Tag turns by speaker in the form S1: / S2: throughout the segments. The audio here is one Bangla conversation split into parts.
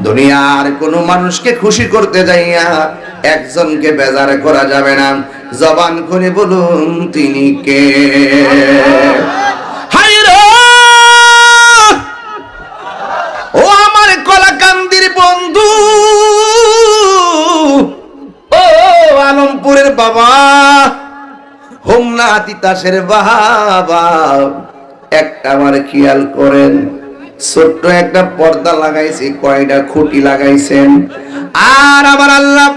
S1: দুনিয়ার কোনো মানুষকে খুশি করতে যাইয়া একজনকে বেজার করা যাবে না। জবান করে বলুন, তিনি কে? ও আমার কলাকান্দির বন্ধু। ও আলমপুরের বাবা। হোমনা তিতাসের বাবা। একটা আমার খেয়াল করেন। ছোট্ট একটা পর্দা লাগাইছি কয়টা খুঁটি লাগাইছেন আর আমার আল্লাহ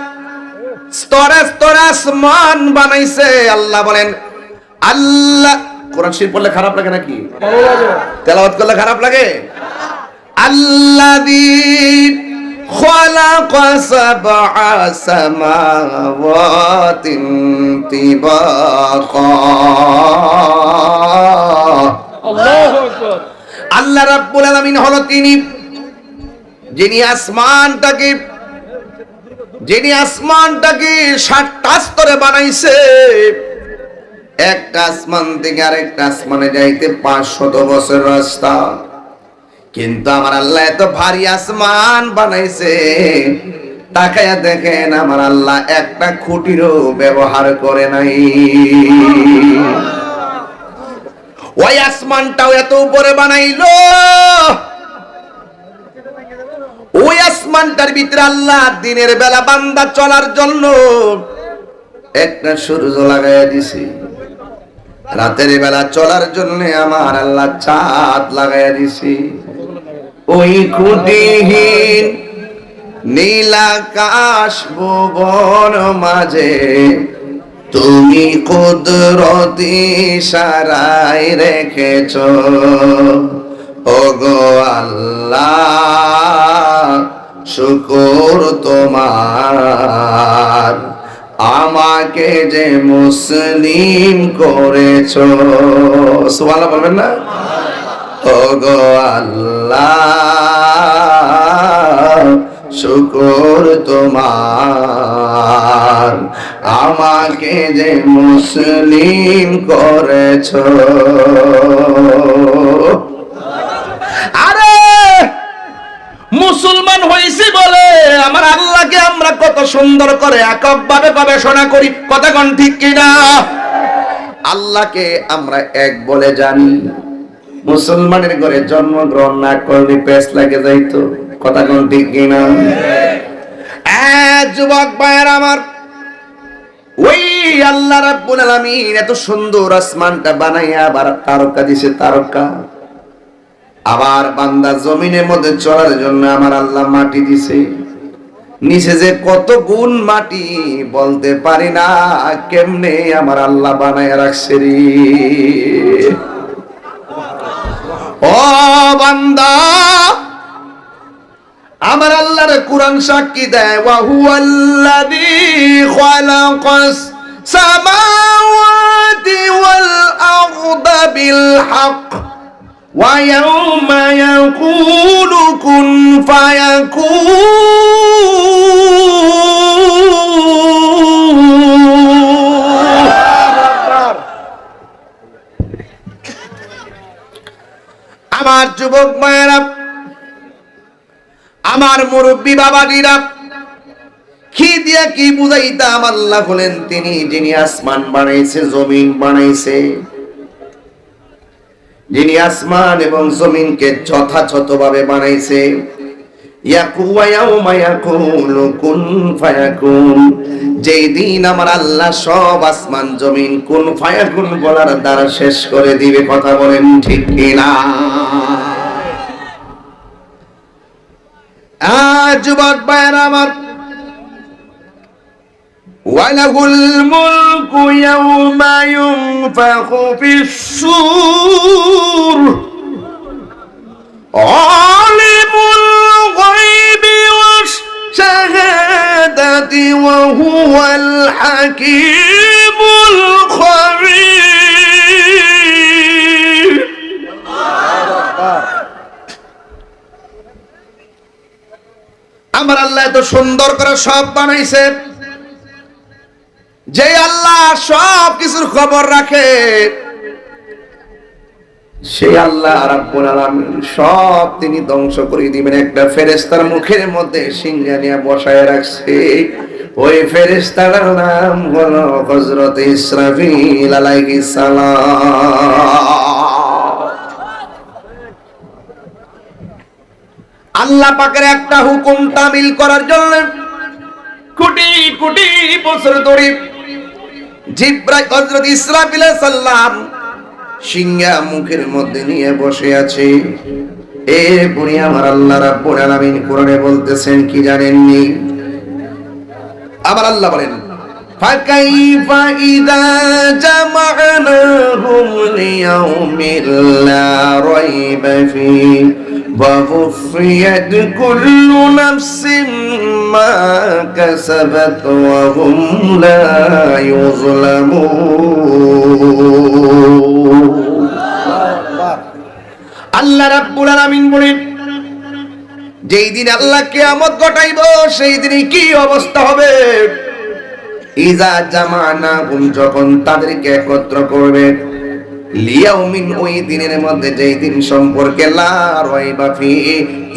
S1: স্তরে স্তরে আসমান বানাইছে আল্লাহ বলেন আল্লাহ কোরআন শরীফ পড়লে খারাপ লাগে নাকি তেলাওয়াত করলে খারাপ লাগে الذي خلق سبع سماوات طباقا আলামিন হলো তিনি। যিনি আসমানটাকে যিনি আসমানটাকে ষাটটা স্তরে বানাইছে, একটা আসমান থেকে আরেকটা আসমানে যাইতে পাঁচশত বছর রাস্তা। কিন্তু আমার আল্লাহ এত ভারী আসমান বানাইছে, তাকায়া দেখেন আমার আল্লাহ একটা খুঁটিরও ব্যবহার করে নাই। ওই আসমানটাও এত উপরে বানাইলো। ওই আসমানটার ভিতরে আল্লাহ দিনের বেলা বান্দা চলার জন্য একটা সূর্য লাগাইয়া দিছি। রাতের বেলা চলার জন্য আমার আল্লাহ চাঁদ লাগাইয়া দিছি। ওই খুঁটিহীন নীলাকাশ ভুবন মাঝে তুমি কুদরতি সারাই রেখেছ। ও গো আল্লাহ, শুকুর তোমার। আমাকে যে মুসলিম করেছ। সুবহানাল্লাহ বলবেন না? ও গো আল্লাহ শুকর তোমার। আমাকে যে মুসলিম করেছ। আরে মুসলমান হয়েছি বলে আমার আল্লাহকে আমরা কত সুন্দর করে এককভাবে গবেষণা করি। কথা কোন ঠিক কিনা? আল্লাহকে আমরা এক বলে জানি। মুসলমানের ঘরে জন্মগ্রহণ না করলে পেস লাগে যাইতো। কথা কোন ঠিক কিনা? এ, যুবক ভাইয়ের আমার। ওই আল্লাহ রাব্বুল আলামিন এত সুন্দর আসমানটা বানাইয়া আবার তারকা দিছে তারকা। আবার বান্দা জমিনের মধ্যে চলার জন্য আমার আল্লাহ মাটি দিছে। নিচে যে কত গুণ মাটি বলতে পারি না কেমনে আমার আল্লাহ বানায় রাখছে রে? ও বান্দা! আমার আল্লাহর কোরআন সাক্ষী দেয়, ওয়া হুয়াল্লাযী খালাকাস সামাওয়াতি ওয়াল আরদা বিল হক ইয়াউমা ইয়াকুলু কুন ফায়াকুন। আমার যুবক মায়েরা আমার মুরব্বী বাবাজিরা কি দিয়া কি বুঝাইতাম আল্লাহ হলেন তিনি যিনি আসমান বানাইছে, জমিন বানাইছে। যিনি আসমান এবং জমিনকে বানাইছে। যেই দিন আমার আল্লাহ সব আসমান, জমিন, কুন ফায়াকুন বলার দ্বারা শেষ করে দিবে, কথা বলেন ঠিক কিনা? যুবক ভাইয়ের আমার وله الملك يوم ينفخ في الصور عالم الغيب والشهادة وهو الحكيم الخبير আমার আল্লাহ এত সুন্দর করে সব বানাইছে। যে আল্লাহ সব কিছুর খবর রাখে, সেই আল্লাহ রাব্বুল আলামিন সব তিনি ধ্বংস করে দিবেন। একটা ফেরেশতার মুখের মধ্যে সিংহা নিয়ে বসায় রাখছে। ওই ফেরেশতার নাম হলো হযরত ইসরাফিল আলাইহিস সালাম। আল্লাহ পাকের একটা হুকুম তামিল করার জন্য কোটি কোটি বছর ধরে জিব্রাইল হযরত ইসরাফিল সাল্লাম সিংহা মুখের মধ্যে নিয়ে বসে আছে এ বুড়ি আমার আল্লাহ রাব্বুল আলামিন কোরআনে বলতেছেন কি জানেননি আবার আল্লাহ বলেন فكيف إذا جمعناهم ليوم لا ريب فيه ووفيت كل نفس ما كسبت وهم لا يظلمون আল্লাহ রাব্বুল আলামিন বলেন যেই দিন আল্লাহ কিয়ামত ঘটাইব সেই দিনে কি অবস্থা হবে ইজা জামানা যখন তাদেরকে একত্র করবে লিয়াউমিন ওই দিনের মধ্যে যেই দিন সম্পর্কে লা রাইবা ফি,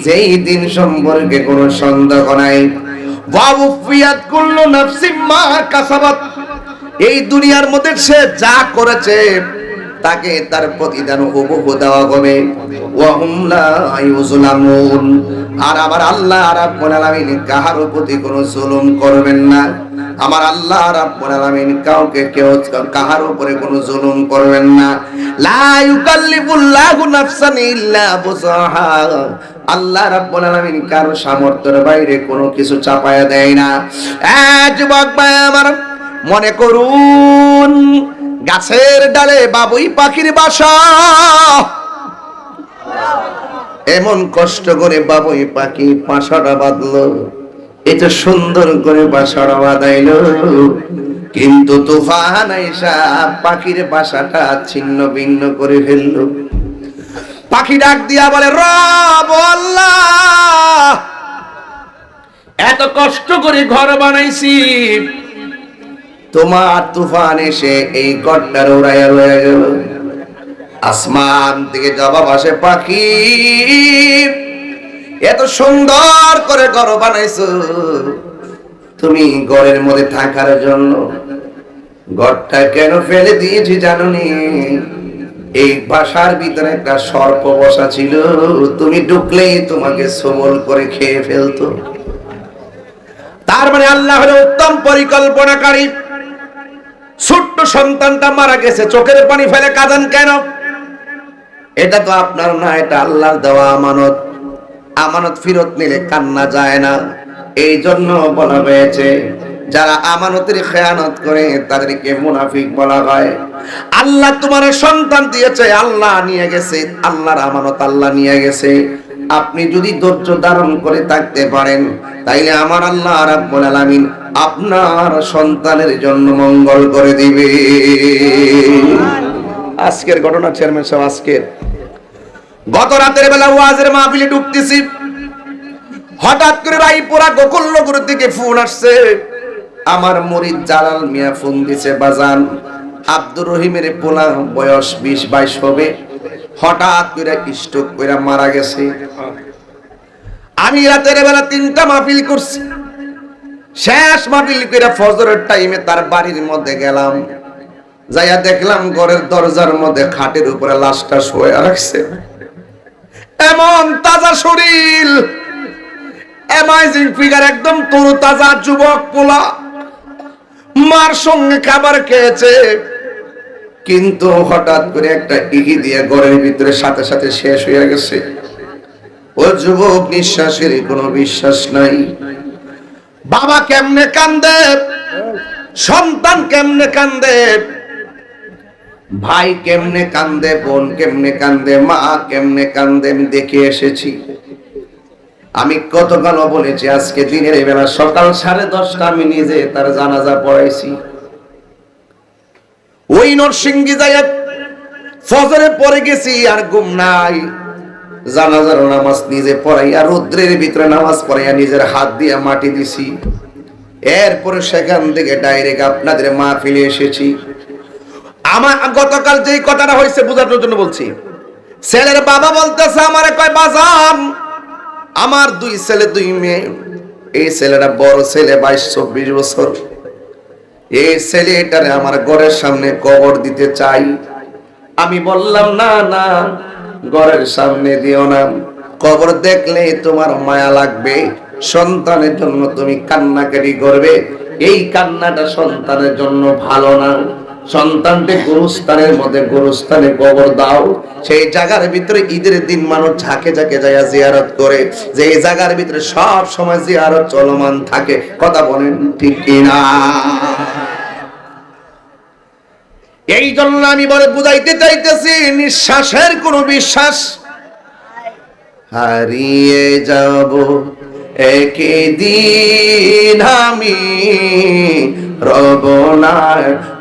S1: যেই দিন সম্পর্কে কোনো সন্দেহ নাই। ওয়াউফিয়াত কুল্লু নাফসিম মা কাসাবাত। এই দুনিয়ার মধ্যে সে যা করেছে তাকে তার প্রতিদান হুবহু দেওয়া হবে। আর আমার আল্লাহ রাব্বুল আলামিন কাহার প্রতি কোনো জুলুম করবেন না। আমার আল্লাহ রাব্বুল আলামিন কাউকে কেউ কাহার উপরে কোনো জুলুম করবেন না। লা আল্লাহ রাব্বুল কারও সামর্থ্যের বাইরে কোনো কিছু চাপায়া দেয় না। এ আমার মনে করুন গাছের ডালে বাবুই পাখির বাসা। এমন কষ্ট করে বাবুই পাখি বাসাটা বাঁধলো। এটা সুন্দর করে বাসাটা বাঁধাইল। কিন্তু তুফান আইসা পাখির বাসাটা ছিন্ন ভিন্ন করে ফেলল। পাখি ডাক দিয়া বলে, রব আল্লাহ, এত কষ্ট করে ঘর বানাইছি। তোমার তুফান এসে এই গড়টার উড়াইয়া রয়ে গেল। আসমান থেকে জবাব আসে, পাখি, এত সুন্দর করে ঘর বানাইছো। তুমি ঘরের মধ্যে থাকার জন্য ঘরটা কেন ফেলে দিয়েছি জানুনি? এই বাসার ভিতরে একটা সর্প বসা ছিল। তুমি ঢুকলেই তোমাকে সবল করে খেয়ে ফেলতো। তার মানে আল্লাহ হলো উত্তম পরিকল্পনাকারী ছোট্ট সন্তানটা মারা গেছে, চোখের পানি ফেলে কাঁদেন কেন? এটা তো আপনার না, এটা আল্লাহর দেওয়া আমানত। আমানত ফেরত নিলে কান্না যায় না। এই জন্য বলা হয়েছে, যারা আমানতের খেয়ানত করে, তাদেরকে মুনাফিক বলা হয়। আল্লাহ তোমার সন্তান দিয়েছে, আল্লাহ নিয়ে গেছে, আল্লাহর আমানত আল্লাহ নিয়ে গেছে। আপনি যদি ধৈর্য ধারণ করে থাকতে পারেন, তাইলে আমার আল্লাহ রাব্বুল আলামিন আপনার সন্তানের জন্য মঙ্গল করে দিবে। আজকের ঘটনা চেয়ারম্যান সাহেব, আজকের। গত রাতের বেলা ওয়াজের মাহফিলে ঢুকতেছি। হঠাৎ করে রাইপুরা গোকুল্লগুর দিকে ফোন আসছে। আমার মরিদ জালাল মিয়া ফোন দিছে, বাজান, আব্দুর রহিমের পোলা বয়স বিশ, বাইশ হবে। হঠাৎ করে স্ট্রোক করে মারা গেছে। আমি রাতের বেলা তিনটা মাহফিল করছি। শেষ মাহফিল করে ফজরের টাইমে তার বাড়ির মধ্যে গেলাম। যাইয়া দেখলাম ঘরের দরজার মধ্যে খাটের উপরে লাশটা শোয়া রাখছে। এমন তাজা শরীর। অ্যামাইজিং ফিগার একদম তরু তাজা যুবক পোলা। মার সঙ্গে খাবার খেয়েছে। কিন্তু হঠাৎ করে একটা ইহি দিয়ে ঘরের ভিতরে সাথে সাথে শেষ হয়ে গেছে। ও যুবক, নিঃশ্বাসের কোনো বিশ্বাস নাই। বাবা কেমনে কান্দে? সন্তান কেমনে কান্দে? ভাই কেমনে কান্দে? বোন কেমনে কান্দে? মা কেমনে কান্দে? আমি দেখে এসেছি। আমি কতকাল বলেছি আজকে দিনের বেলা। সকাল সাড়ে দশটা আমি নিজে তার জানাজা পড়াইছি। ওই নরসিংগি যাইয়া ফজরে পরে গেছি আর ঘুম নাই। জানাজার নামাজ নিজে পড়াইয়া, রুদ্রের ভিতরে নামাজ পড়াইয়া নিজের হাত দিয়ে মাটি দিছি। এরপরে সেখান থেকে ডাইরেক্ট আপনাদের মাহফিলে এসেছি। আমার গতকাল যেই কথাটা হয়েছে বোঝানোর জন্য বলছি। ছেলের বাবা বলতেছে, আমার কয়, বাজান, আমার দুই ছেলে, দুই মেয়ে। এই ছেলেটা বড় ছেলে, বাইশ, চব্বিশ বছর। এই ছেলেটারে আমার ঘরের সামনে কবর দিতে চাই। আমি বললাম, না না, ঘরের সামনে দিও না। কবর দেখলে তোমার মায়া লাগবে, সন্তানের জন্য তুমি কান্নাকাটি করবে। এই কান্নাটা সন্তানের জন্য ভালো না। সন্তানকে গুরুস্থানের মধ্যে গুরুস্থানে কবর দাও। সেই জায়গার ভিতরে ঈদের দিন মানুষ ঝাঁকে ঝাঁকে যায় জিয়ারত করে। যে এই জায়গার ভিতরে সব সময় জিয়ারত চলমান থাকে। কথা বলেন ঠিক কিনা? এই জন্য আমি বলে বুঝাইতে চাইতেছি, নিঃশ্বাসের কোনো বিশ্বাস হারিয়ে যাব। একদিন আমি রব না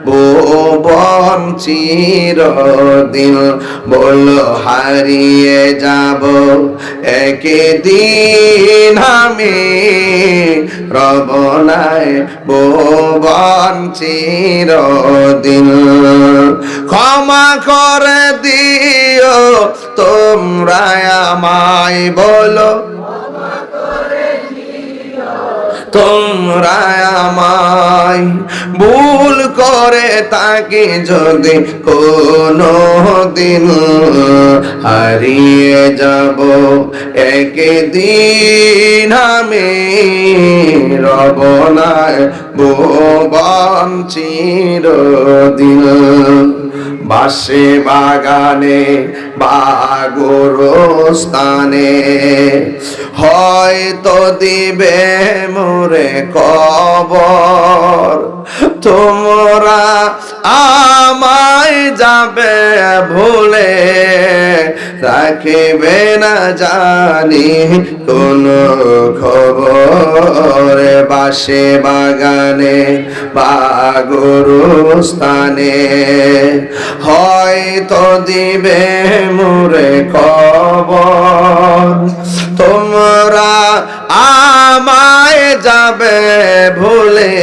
S1: ভুবন চিরদিন বল হারিয়ে যাব। একদিন আমি রব নাই ভুবন চিরদিন ক্ষমা করে দিও তোমরা আমায় বলো। তোমরা আমায় ভুল করে তাকে যদি কোনো দিন হারিয়ে যাব একদিন আমি রব না ভুবন চিরদিন। বাসে বাগানে বাগর স্থানে হয়তো দিবে মোরে কবর। তোমরা আমায় যাবে ভুলে। রাখিবে না জানি কোন খবর। বাসে বাগানে বাগরু স্থানে হয়তো দিবে মোরে খবর তোমরা আমায় যাবে ভুলে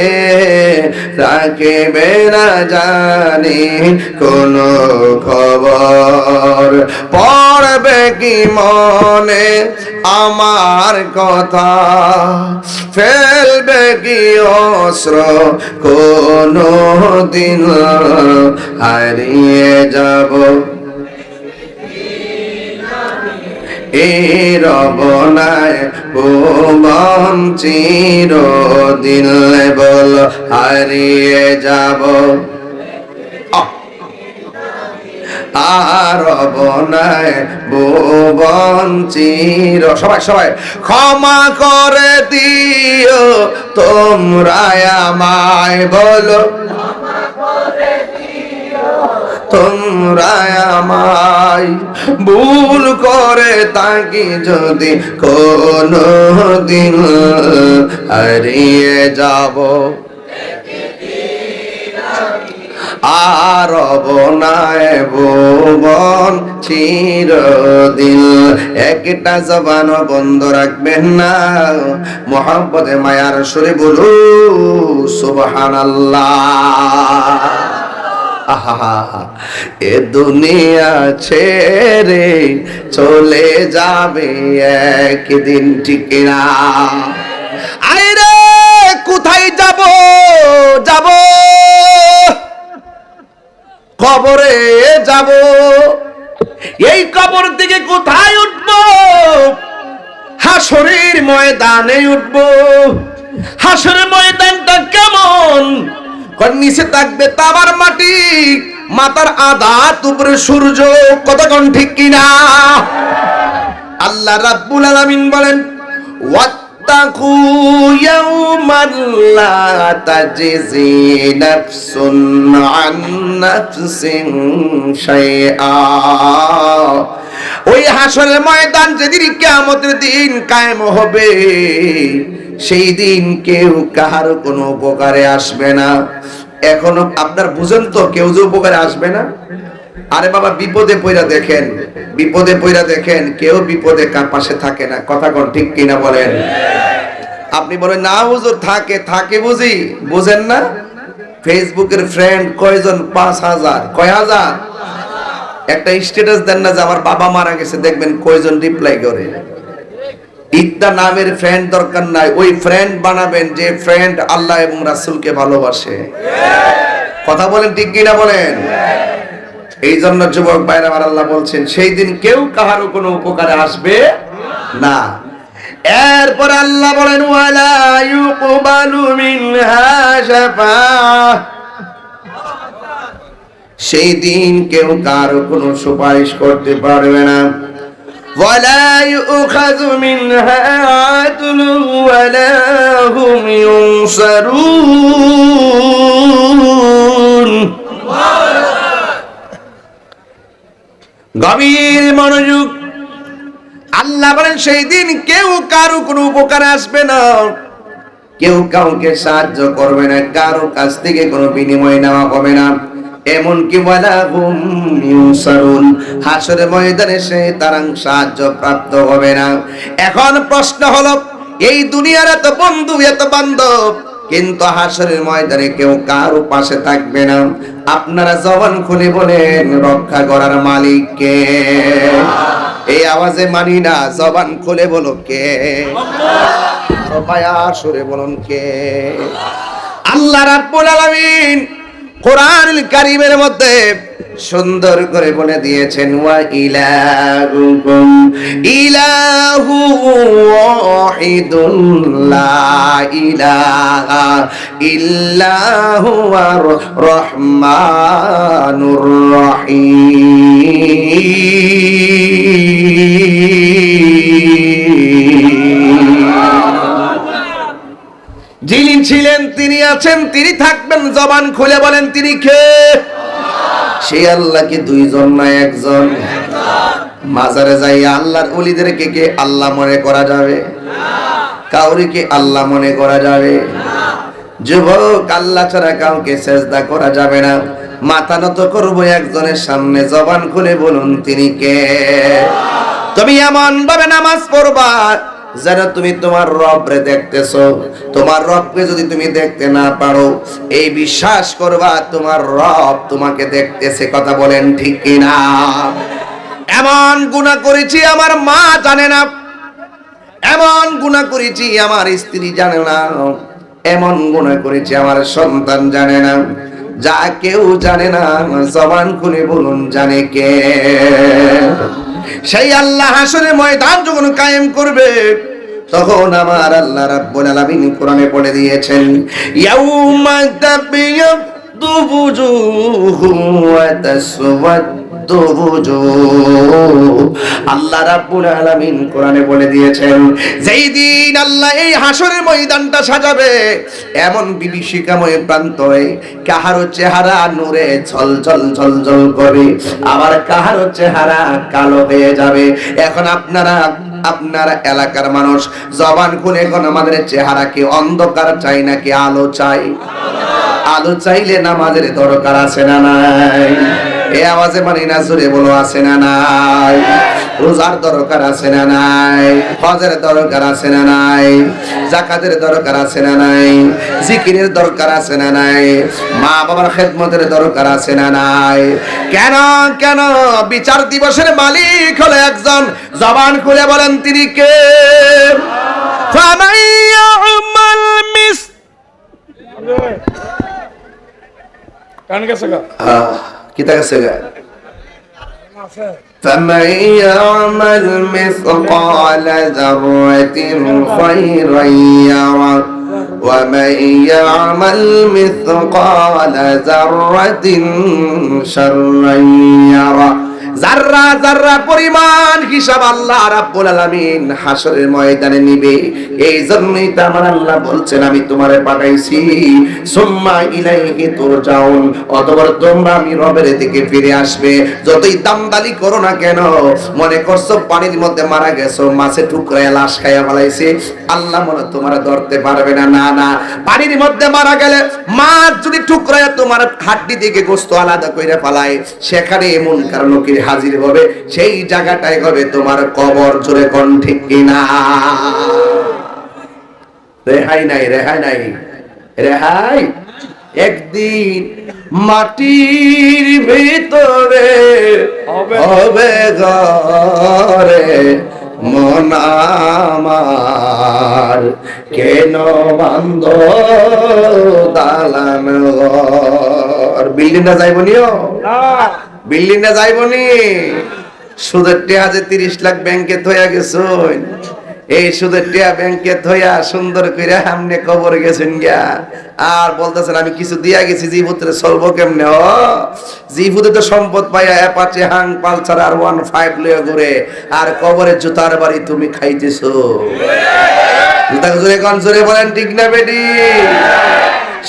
S1: রাখিবে না জানি কোন খবর। পড়বে কি মনে আমার কথা? ফেলবে কি অস্ত্র কোনো দিন হারিয়ে যাব এই রবনায় ভুবন চিরদিন বল হারিয়ে যাব। আর বনায় ভুবন চির সবাই সবাই, ক্ষমা করে দিও তোমরা আমায় বলো। তোমরা আমায় ভুল করে তাকে যদি কোনো দিন হারিয়ে যাব। আর বনায় ভুবন চিরদিন। একটা জবান বন্ধ রাখবেন না। মোহাম্মদে মায়ার সুরে বলু সুবহানাল্লাহ। এ দুনিয়া ছেড়ে চলে যাবে একদিন ঠিক না। আরে কোথায় যাব যাব? কবরে যাব। এই কবর থেকে কোথায় উঠব? হাসরের ময়দানে উঠব। হাসরের ময়দানটা কেমন? নিচে থাকবে তামার মাটি মাথার আদাত উপরে সূর্য, কতক্ষণ ঠিক কিনা? আল্লাহ রাব্বুল আলামিন বলেন, ওয়াত্তাকু ইয়াওমান লা তাজজি নাফসুন আন নাফসিন শাইআ। ওই হাসরের ময়দান যেদিন কিয়ামতের দিন কায়েম হবে, সেই দিন কেউ কাহার কোনো উপকারে আসবে না। এখনও আপনার বুঝেন তো, কেউ যে উপকারে আসবে না? আরে বাবা, বিপদে পইরা দেখেন, বিপদে পইরা দেখেন, কেউ বিপদে কার পাশে থাকে না। কথা কোন ঠিক কিনা বলেন? আপনি বলেন, না হুজুর, থাকে থাকে বুঝি। বুঝেন না? ফেসবুকের ফ্রেন্ড কয়জন? পাঁচ হাজার। কয় হাজার? একটা স্ট্যাটাস দেন না যে আমার বাবা মারা গেছে, দেখবেন কয়জন রিপ্লাই করে। ইত্যা নামের ফ্রেন্ড দরকার নাই। ওই ফ্রেন্ড বানাবেন যে ফ্রেন্ড আল্লাহ এবং রাসূলকে ভালোবাসে। কথা বলেন ঠিক কিনা বলেন? এই জন্য যুবক আমার আল্লাহ বলছেন, সেই দিন কেউ কাহারও কোনো উপকারে আসবে না। এরপর আল্লাহ বলেন সেই দিন কেউ কারও কোনো সুপারিশ করতে পারবে না। ولا يؤخذ منها عدل ولا هم ينصرون গভীর মনোযোগ আল্লাহ বলেন সেই দিন কেউ কারো কোনো উপকার আসবে না কেউ কাউকে সাহায্য করবে না কারো কাছ থেকে কোনো বিনিময় নেওয়া হবে না এমনকি হাসরে ময়দানে সে তারাং সাহায্য প্রাপ্ত হবে না। এখন প্রশ্ন হলো, এই দুনিয়ার এত বন্ধু, এত বান্ধব, কিন্তু হাসরের ময়দানে কেউ কারও পাশে থাকবে না। আপনারা জবান খুলে বলেন, রক্ষা করার মালিক কে? এই আওয়াজে মানি না, জবান খুলে বলো কে? আরও বলুন কে? আল্লাহ রাব্বুল আলামিন কোরআনুল কারীমের মধ্যে সুন্দর করে বলে দিয়েছেন, ওয়া ইলাহুকুম, ইলাহু ওয়াহিদুন লা ইলাহা ইল্লাহু আর রহমানুর রহিম। ছিলেন, তিনি আছেন, তিনি থাকবেন, জবান খুলে বলেন, তিনি কে? সেই আল্লাহ কি দুইজন না একজন? মাজারে যাই আল্লাহর ওলিদেরকে কে আল্লাহ মনে করা যাবে? কাউরি কি আল্লাহ মনে করা যাবে? যুবক, আল্লাহ ছাড়া কাউকে সেজদা করা যাবে না। মাথা নত করব একজনের সামনে, জবান খুলে বলুন, তিনি কে? তুমি এমন ভাবে নামাজ পড়বা যেন তুমি তোমার রবরে দেখতেছো। তোমার রবকে যদি তুমি দেখতে না পারো, এই বিশ্বাস করবা তোমার রব তোমাকে দেখতেছে। কথা বলেন ঠিক কিনা? এমন গুনাহ করেছি আমার মা জানে না। এমন গুনাহ করেছি আমার স্ত্রী জানে না। এমন গুনাহ করেছি আমার সন্তান জানে না। যা কেউ জানে না, জবান খুলে বলুন, জানে কে? সেই আল্লাহ হাসরের ময়দান যখন কায়েম করবে, তখন আমার আল্লাহ রাব্বুল আলামিন কোরআনে বলে দিয়েছেন, ইয়াউমা তাবিয়াদু বুজুহু ওয়া তাসওয়াদু কাহারো চেহারা নূরে আবার কাহারো চেহারা কালো হয়ে যাবে। এখন আপনারা, আপনার এলাকার মানুষ, জবান খুলে এখন আমাদের চেহারা কি অন্ধকার চাই নাকি আলো চাই? আলো চাইলে নামাজের দরকার আছে না নাই? এই আওয়াজে মানি না জোরে বলো আছে না নাই? রোজার দরকার আছে না নাই? হজের দরকার আছে না নাই? জাকাতের দরকার আছে না নাই? জিকিরের দরকার আছে না নাই? মা বাবার খেদমতের দরকার আছে না নাই? কেন কেন? বিচার দিবসের মালিক হলো একজন। জবান খুলে বলেন তিনি কে?
S2: কান গেছে গা।
S1: كتاب kasih فمن يعمل مثقال ذرة خيرا يره ومن يعمل مثقال ذرة شرا يره জাররা জাররা পরিমাণ হিসাব আল্লাহ হাসরের ময়দানে নিবে এই জন্যই তো আমার আল্লাহ বলছেন, আমি পাঠাইছি। তোমরা আমি রবের দিকে ফিরে আসবে। যতই দামদালি করো না কেন, মনে করছ পানির মধ্যে মারা গেছো, মাছে টুকরায় লাশ খাইয়া ফেলাইছে, আল্লাহ মনে তোমার ধরতে পারবে না। না না, পানির মধ্যে মারা গেলে মাছ যদি টুকরায় তোমার হাড্ডি থেকে গোস্ত আলাদা কইরা ফেলায়, সেখানে এমন কারণ কি হাজির হবে সেই জায়গাটাই হবে তোমার কবর জোরে কোন ঠিক কিনা? রেহাই নাই রেহাই নাই রেহাই। একদিন মাটির ভিতরে
S2: হবে।
S1: ঘরে মন আমার। কেন বান্ধ দালান ঘর? বিল্ডিংটা যাইবনিও
S2: না।
S1: বিল্ডিংটা যাইবনি সুদের টেহা যে তিরিশ লাখ ব্যাংকে থইয়া গেছুন এই সুদের টেহা ব্যাংকে থইয়া সুন্দর করে সামনে কবর গেছেন গিয়া। আর বলতেছেন, আমি কিছু দিয়া গেছি জিভুতে চলবো কেমনে? ও জিভুতে তো সম্পদ পাইয়া অ্যাপাচে হাং পালসার আর ওয়ান ফাইভ লয়ে ঘুরে, আর কবরে জুতার বাড়ি তুমি খাইতেছো। জুতা জোরে কন বলেন, ঠিক না বেডি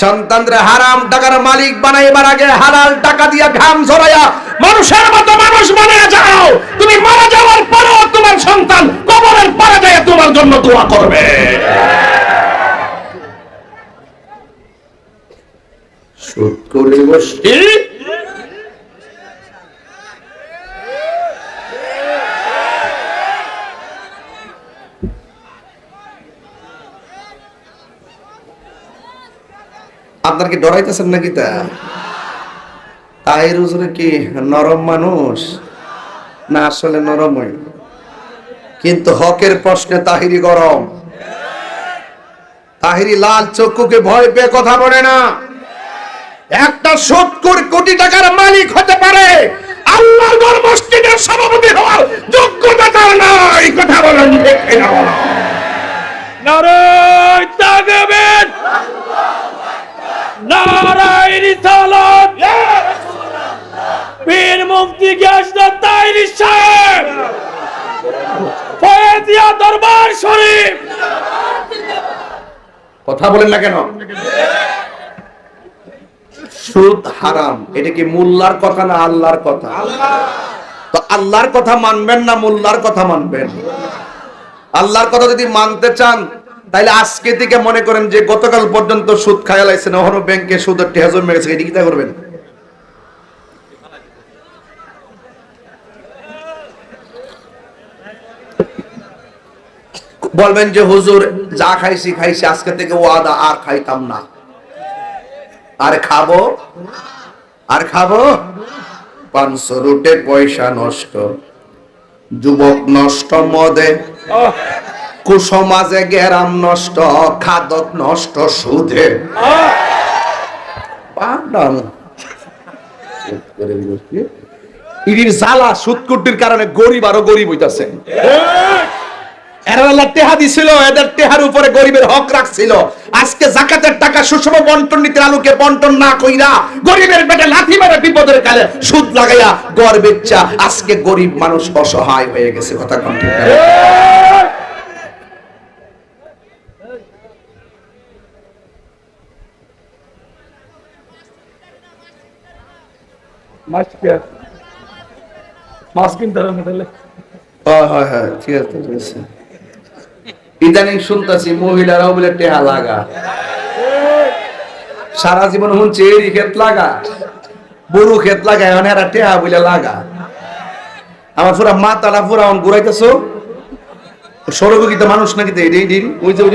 S1: সন্তানদের হারাম টাকার মালিক বানাইবার আগে হালাল টাকা দিয়া ঘাম ঝরাইয়া মানুষের মতো মানুষ বানিয়ে যাও। তুমি মারা যাওয়ার পরেও তোমার সন্তান কবরের পাড়া যায় তোমার জন্য দোয়া করবে। সুদ করে গোষ্ঠী আপনার কি ডরাইতেছেন নাকি তা? তাহির হুজুরে কি নরম মানুষ? না, আসলে নরমই। কিন্তু হকের প্রশ্নে তাহিরি গরম। তাহিরি লাল চক্ষুকে ভয় পেয়ে কথা বলে না। একটা সত্তর কোটি টাকার মালিক হতে পারে। আল্লাহর ঘর মসজিদের সভাপতি হওয়ার যোগ্যতা তার নাই। কথা বলেন দেখে না
S2: নারায় রিসালাত পীর মুফতি গ্যাসদার তাইরি সাহেব। ফয়েজিয়া দরবার শরীফ।
S1: কথা বলেন না কেন? সুদ হারাম এটা কি মোল্লার কথা না আল্লাহর কথা? তো আল্লাহর কথা মানবেন না মোল্লার কথা মানবেন? আল্লাহর কথা যদি মানতে চান তাইলে আজকে থেকে মনে করেন যে গতকাল পর্যন্ত সুদ খায়া লাইছেন ওখানে ব্যাংকে সুদের টেহা জমে গেছে, এটি কিতা করবেন? বলবেন যে, হুজুর, যা খাইছি খাইছি, আজকে থেকে ওয়াদা, আর খাইতাম না। আর খাব? আর খাব? পাঁচশো রুটে পয়সা নষ্ট, যুবক নষ্ট মদে। কুসমাজে গেরাম নষ্ট, খাদক নষ্ট সুদে। ইডির সুদকুটির কারণে গরিব আরও গরিব হইতাছে। এদের উপরে গরিবের হক রাখছিল। আজকে জাকাতের টাকা সুষম না কইরা গরিবের পেটে লাথি মেরে বিপদের কালে সুদ লাগাইয়া আজকে গরিব মানুষ অসহায় হয়ে গেছে, কথা কোন ঠিক না?
S2: মাছ কে কিনতে হবে তাহলে।
S1: হয় হয় ঠিক আছে ঠিক আছে। ইদানিং শুনতাছি মহিলারাও বলে টেহা লাগা। সারা জীবন শুনছি এরি ক্ষেত লাগা। বড়ু ক্ষেত লাগা এখন এরা টেহা বলে লাগা। আমার পুরা মাতালা পুরা অন ঘুরাইতেছো? সড়ক গীতা মানুষ নাকি এডি দিন? ওই যে ওই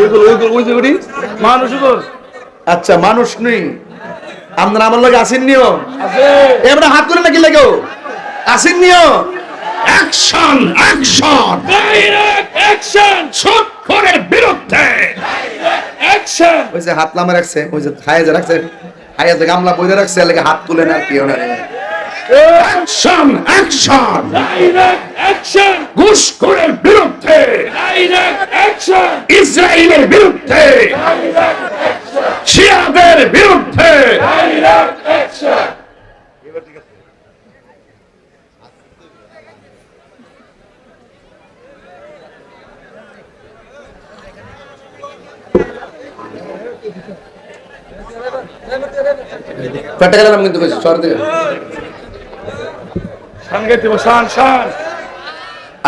S1: ওই ওই যে ওই
S2: মানুষ
S1: আচ্ছা মানুষ নেই। আপনারা আমার লোক আসেন নিও।
S2: আছে
S1: এবার হাত করে নাকি লেগেও? আসেন নিও। অ্যাকশন অ্যাকশন
S2: ডাইরেক্ট অ্যাকশন
S1: সুৎখোরের বিরুদ্ধে!
S2: অ্যাকশন
S1: ওই যে হাত লামা রাখছে ওই যে যে রাখছে হায়া যে গামলা বইরে রাখছে লাগে হাত তুলে না আর কি ওনারে অ্যাকশন অ্যাকশন
S2: ডাইরেক্ট অ্যাকশন
S1: ঘুষখোরের বিরুদ্ধে!
S2: ডাইরেক্ট অ্যাকশন
S1: ইসরায়েলের বিরুদ্ধে! শিয়াদের বিরুদ্ধে!
S2: ডাইরেক্ট অ্যাকশন
S1: পেটে গেলাম কিন্তু বেশি শহর থেকে
S2: শান গাইতে শান শান।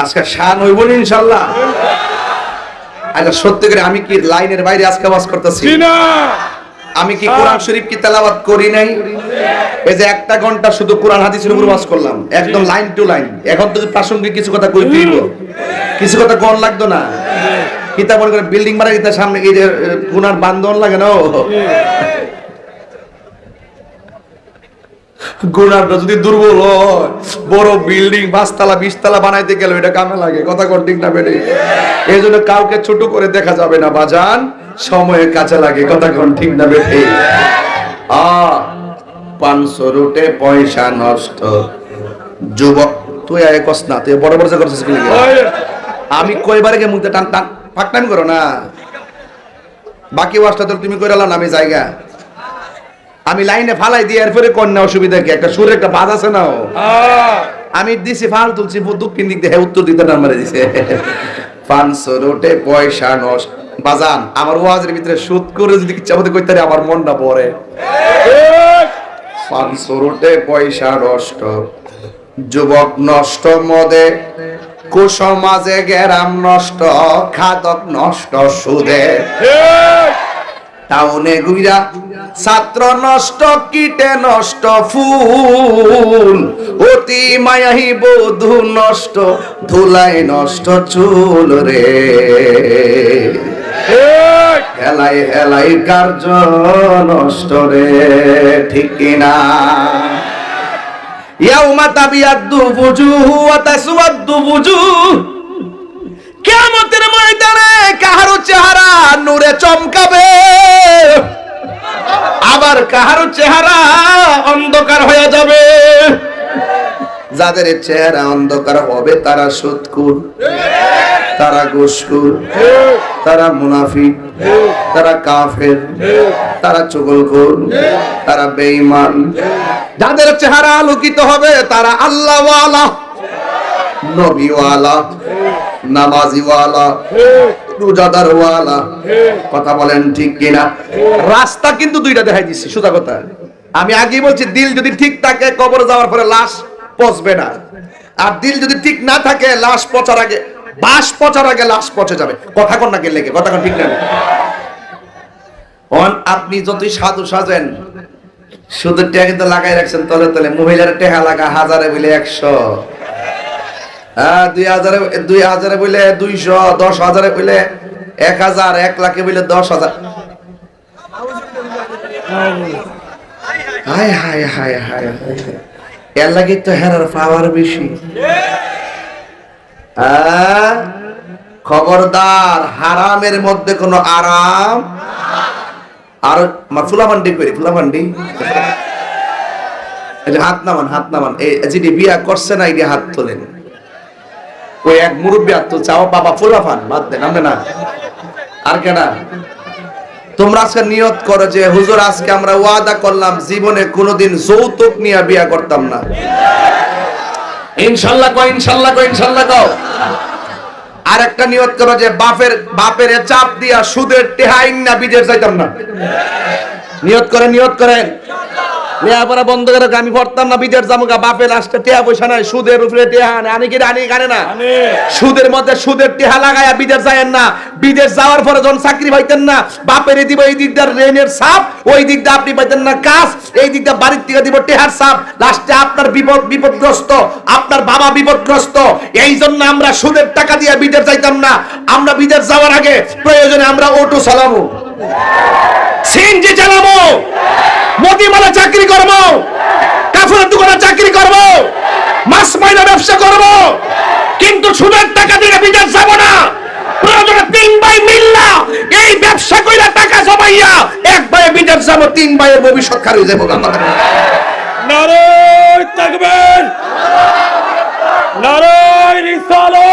S1: আজকে শান হইব না ইনশাল্লাহ আচ্ছা সত্যি করে আমি কি লাইনের বাইরে আজকে আওয়াজ করতেছি?
S2: চিনা
S1: আমি কি কোরআন শরীফ কি তেলাওয়াত করি নাই? এই যে একটা ঘণ্টা শুধু কোরআন হাদিসের উপর ওয়াজ করলাম। একদম লাইন টু লাইন এখন তো প্রাসঙ্গিক কিছু কথা কই দিব কিছু কথা কোন লাগতো না? কিতা মনে করে বিল্ডিং বাড়া কিতা সামনে এই যে কোনার বান্ধন লাগে না ও?
S2: গুণাটা যদি দুর্বল হয় বড় বিল্ডিং পাঁচতলা বিশতলা বানাইতে গেলে এটা কামে লাগে। কথা কর ঠিক না বেড়ে? এই জন্য কাউকে ছোট করে দেখা যাবে না বাজান। সময়ের কাছে লাগে কথা কন ঠিক না বেড়ে?
S1: আ পাঁচশো রুটে পয়সা নষ্ট। যুবক তুই আয় কস না তুই বড় বড় করছিস আমি কয়বার গে মুখে টান টান ফাঁকটামি করো না। বাকি ওয়াজটা তো তুমি করে না আমি জায়গা। আমি লাইনে ফালাই দিয়ে এরপরে কন্যা অসুবিধা কি? একটা সুরে একটা বাজ আছে না আমি দিছি ফাল তুলছি দক্ষিণ দিক দিয়ে উত্তর দিতে নাম্বারে দিছে। পাঁচশো রোটে পয়সা নষ্ট। বাজান আমার ওয়াজের ভিতরে সুদ করে যদি ইচ্ছা মতো করতে আমার মনটা পড়ে পাঁচশো রোটে পয়সা নষ্ট যুবক নষ্ট মদে কুসমাজে গেরাম নষ্ট খাদক নষ্ট সুদে। টাউনে গুইরা ছাত্র নষ্ট কীটে নষ্ট ফুল অতি মায়াহি বধু নষ্ট ধুলাই নষ্ট চুল রে। হেলাই হেলাই কার্য নষ্ট রে ঠিক কিনা ইয়াউমা তাবিয়াদ্দু বুজুহু ওয়া তাসওয়াদ্দু বুজুহ কিয়ামতের ময়দানে কাহারো চেহারা নূরে চমকাবে? আবার কাহারো চেহারা অন্ধকার হয়ে যাবে। যাদের চেহারা অন্ধকার হবে তারা সুৎকুর তারা ঘুষখোর তারা মুনাফিক তারা কাফের তারা চুগলখোর তারা বেঈমান। যাদের চেহারা আলোকিত হবে তারা আল্লাহওয়ালা। নবীওয়ালা নামাজিওয়ালা রোজাদারওয়ালা কথা বলেন ঠিক কিনা? রাস্তা কিন্তু দুইটা দেখাই দিচ্ছি সুদা কথা। আমি আগেই বলছি দিল যদি ঠিক থাকে কবর যাওয়ার পরে লাশ পচবে না। আর দিল যদি ঠিক না থাকে লাশ পচার আগে বাস পচার আগে লাশ পচে যাবে। কথা কন না লেগে কথা কন ঠিক না। অন আপনি যতই সাধু সাজেন শুধু টেহা কিন্তু লাগাই রাখছেন তলে তলে। মহিলার টেহা লাগা হাজারে বলে একশো। হ্যাঁ দুই হাজারে দুই হাজারে দশ হাজারে এক হাজার, এক লাখে দশ হাজার। হায়? খবরদার, হারামের মধ্যে কোনো আরাম? আর আমার ফুলামান্ডি করি যে হাত নামান হাত নামান। এই যিনি বিয়া করছে না, এই হাত তোলেন। ওই এক মুরব্বী হাত তুলছে আমার বাবা ফুলাফান বাদ দেন আমরা না। আর কেনা তোমরা আজকে নিয়ত করো যে, হুজুর, আজকে আমরা ওয়াদা করলাম, জীবনে কোনোদিন যৌতুক নিয়ে বিয়া করতাম না। ইনশাল্লাহ কও ইনশাল্লাহ কও ইনশাল্লাহ কও। আর একটা নিয়ত করো যে, বাপের বাপের চাপ দিয়া সুদের টেহাইন না বিদেশ যাইতাম না। নিয়ত করে, নিয়ত করেন লেখাপড়া বন্ধ করে আমি পড়তাম না বিদেশ জামুকা বাপের টেহা পয়সা নাই সুদের উপরে টেহা আনে আনি কি আনি কানে না? সুদের মধ্যে সুদের টেহা লাগায়া বিদেশ যায়েন না বিদেশ যাওয়ার পরে যখন চাকরি পাইতেন না বাপের দিব এই দিকদার রেনের সাপ ওই দিকটা আপনি পাইতেন না কাজ এই দিকটা বাড়ির থেকে দিব টেহার সাপ লাস্টে আপনার বিপদ বিপদগ্রস্ত আপনার বাবা বিপদগ্রস্ত এই জন্য আমরা সুদের টাকা দিয়ে বিদেশ যাইতাম না আমরা বিদেশ যাওয়ার আগে প্রয়োজনে আমরা অটো চালাবো সিএনজি চালাবো মোদিমালা চাকরি করব। কাফনের দোকানে চাকরি করব। মাস মাইনা ব্যবসা করব। কিন্তু সুদের টাকা দিয়ে বিদেশ যাব না। প্রয়োজনে তিন ভাই মিল্লা, এই ব্যবসা কইরা টাকা জমাইয়া এক ভাই বিদেশ যাব, তিন ভাইয়ের ভবিষ্যৎ খারিয়ে যাব
S2: নারায় তাকবীর নারায় রিসালাত।